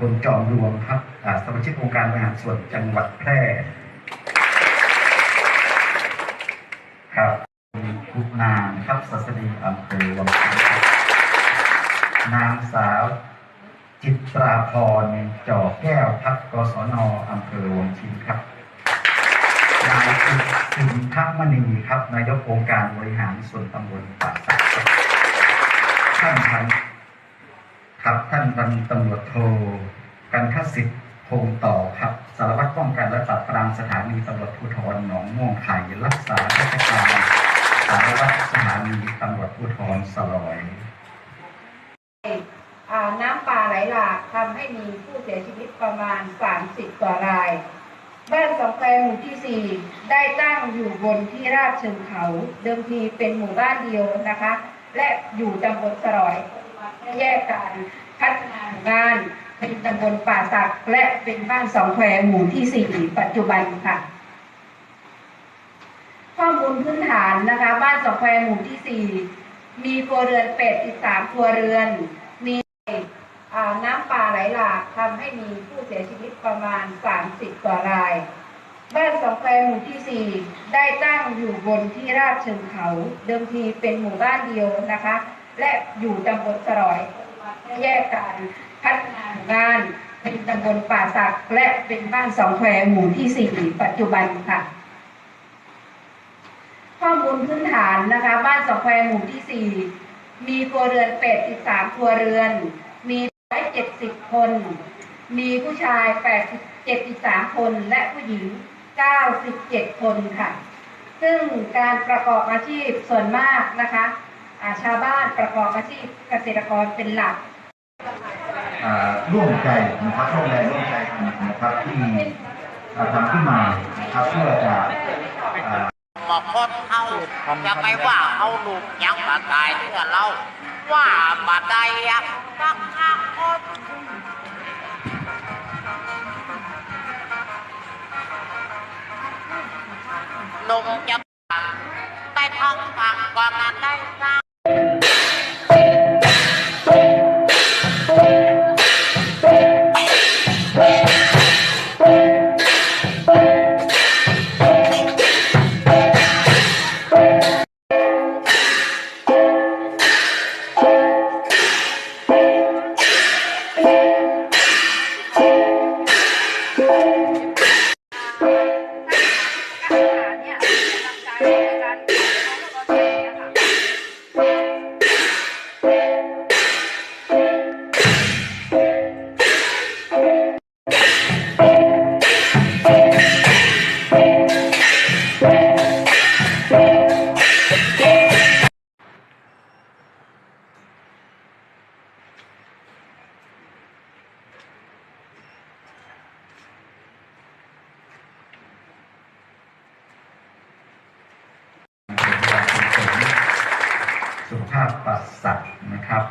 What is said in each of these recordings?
ปณิพนจอมรวงครับสมาชิกองค์การบริหารส่วนจังหวัดแพร่ครับคุณนางครับศัสดีอำเภอวังชินนางสาวจิตราพรจ่อแก้วพักกศนอำเภอวังชินครับนายสุสินทักมณีครับนายกองค์การบริหารส่วนตำบลป่าสักท่านพัน ครับท่านพันตำรวจโทกันทศิษย์พงต่อครับสารวัตรป้องกันและปราบปรามสถานีตำรวจภูธรหนองม่วงไข่รักษาราชการสารวัตรสถานีตำรวจภูธรสลอยน้ำป่าไหลหลากทำให้มีผู้เสียชีวิตประมาณ 30กว่าราย บ้านสองแควหมู่ที่ 4 ได้ตั้งอยู่บนที่ราบเชิงเขา เดิมทีเป็นหมู่บ้านเดียวนะคะ และอยู่ตำบลสรอยแยกการ พัฒนางานเป็นตำบลป่าสักและเป็นบ้านสองแควหมู่ที่4ปัจจุบันค่ะ ข้อมูลพื้นฐานนะคะ บ้านสองแควหมู่ที่4มีครัวเรือนเป็ดอีกสามครัวเรือน มีน้ำป่าไหลหลากทำให้มีผู้เสียชีวิตประมาณ 30 กว่าราย บ้านสองแควหมู่ที่ 4 ได้ตั้งอยู่บนที่ราบเชิงเขา เดิมทีเป็นหมู่บ้านเดียวนะคะ และอยู่ตำบลสรอย แยกการพัฒนางาน เป็นตำบลป่าสักและเป็นบ้านสองแควหมู่ที่ 4 ปัจจุบันค่ะ ข้อมูลพื้นฐานนะคะ บ้านสองแควหมู่ที่ 4 มีครัวเรือนเป็ดอีกสามครัวเรือน มีร้อยเจ็ดสิบคน มีผู้ชายแปดเจ็ดสิบสามคนและผู้หญิงเก้าสิบเจ็ดคนค่ะ ซึ่งการประกอบอาชีพส่วนมากนะคะอาชาวบ้านประกอบอาชีพเกษตรกรเป็นหลัก ร่วมใจนะครับร่วมแรงร่วมใจกันนะครับที่ทำขึ้นมานะครับเพื่อจะอ่ามาคนเขาจะไปว่าเอาลูกยังมาตายเพื่อเราว่ามาได้ยักสักห้าคนลงจะได้ท้องฟังก่อนนั้นได้ทราาพปัสสักนะครับ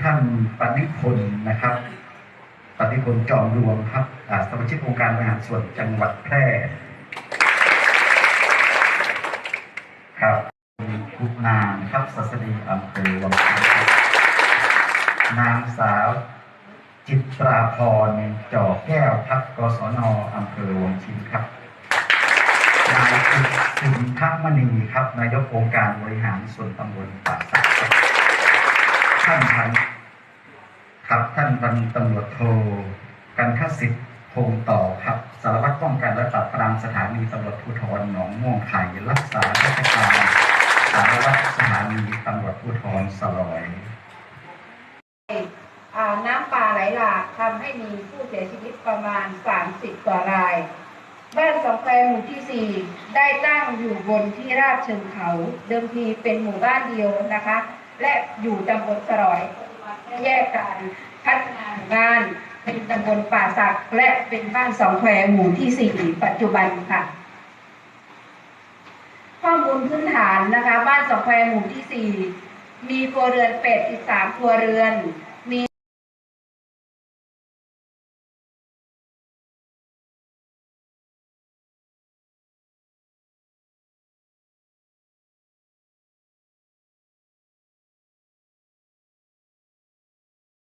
ท่านปณิพนธ์นะครับปณิพนธ์จอมรวงครับสมาชิกองค์การบริหารส่วนจังหวัดแพร่ครับคุณนางครับศัสดีอำเภอวังชิ้นางสาวจิตราพรจ่อแก้วพักกศนอำเภอวังชินครับายสุสินทักมณีครับนายกองค์การบริหารส่วนตำบลป่าสักท่านพันครับท่านพันตำรวจโทกันทศิษย์พงต่อครับสารวัตรป้องกันและปราบปรามสถานีตำรวจภูธรหนองม่วงไข่รักษาราชการสารวัตรสถานีตำรวจภูธรสลอยน้ำป่าไหลหลากทำให้มีผู้เสียชีวิตประมาณ 30กว่าราย บ้านสองแควหมู่ที่ 4 ได้ตั้งอยู่บนที่ราบเชิงเขา เดิมทีเป็นหมู่บ้านเดียวนะคะ และอยู่ตำบลสรอยแยกการพัฒนางานเป็นตำบลป่าสักและเป็นบ้านสองแควหมู่ที่ 4 ปัจจุบันค่ะ ข้อมูลพื้นฐานนะคะ บ้านสองแควหมู่ที่ 4 มีครัวเรือนเป็ดอีกสามครัวเรือน